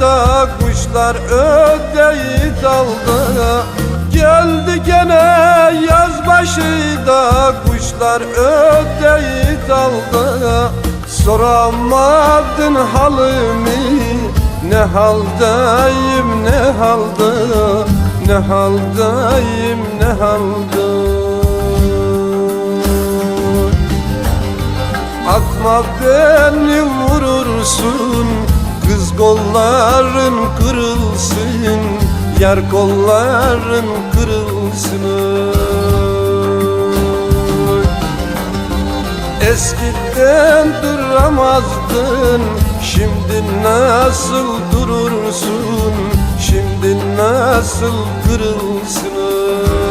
başıydı kuşlar ödeyi daldı. Geldi gene yaz başıydı kuşlar ödeyi daldı. Soramadın halimi. Ne haldayım ne halda Ne haldayım ne halda Atma beni vurursun Kız kolların kırılsın Yar kolların kırılsın. Eskiden duramazdın Şimdi nasıl durursun? Şimdi nasıl kırılsın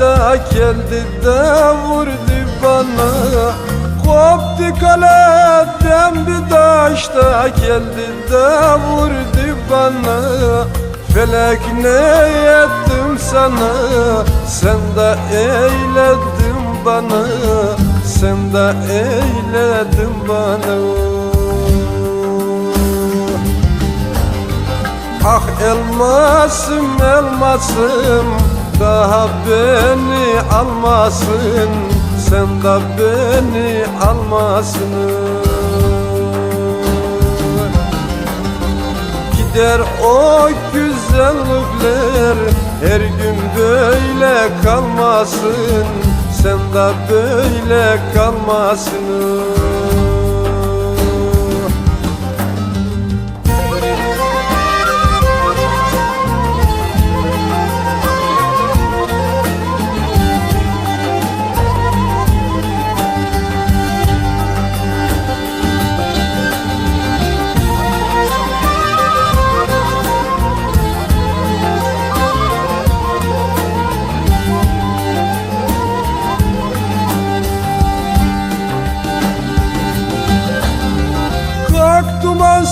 taşta geldi de vurdu bana. Koptu kaleden bir taşta geldi de vurdu bana. Felek ne ettim sana? Sen de eyledin bana. Sen de eyledin bana. Ah elmasım elmasım Daha beni almasın Sen de beni almasın. Gider o güzellikler Her gün böyle kalmasın Sen de böyle kalmasın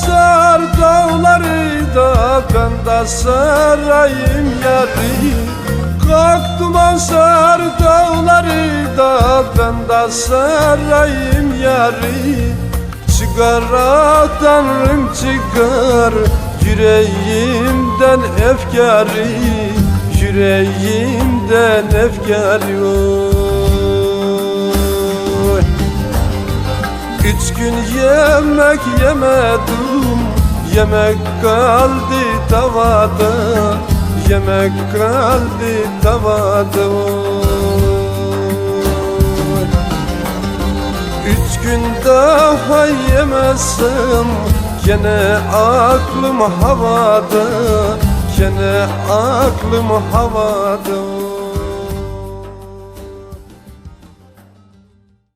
sar dağları da de sarayım yarı Kalk duman sar dağları da de sarayım yarı Çıkar ah tanrım çıkar yüreğimden efkarı Yüreğimden efkarı Üç gün yemek yemedim Yemek kaldı tavada Yemek kaldı tavada. Üç gün daha yemezsem Gene aklım havada Gene aklım havada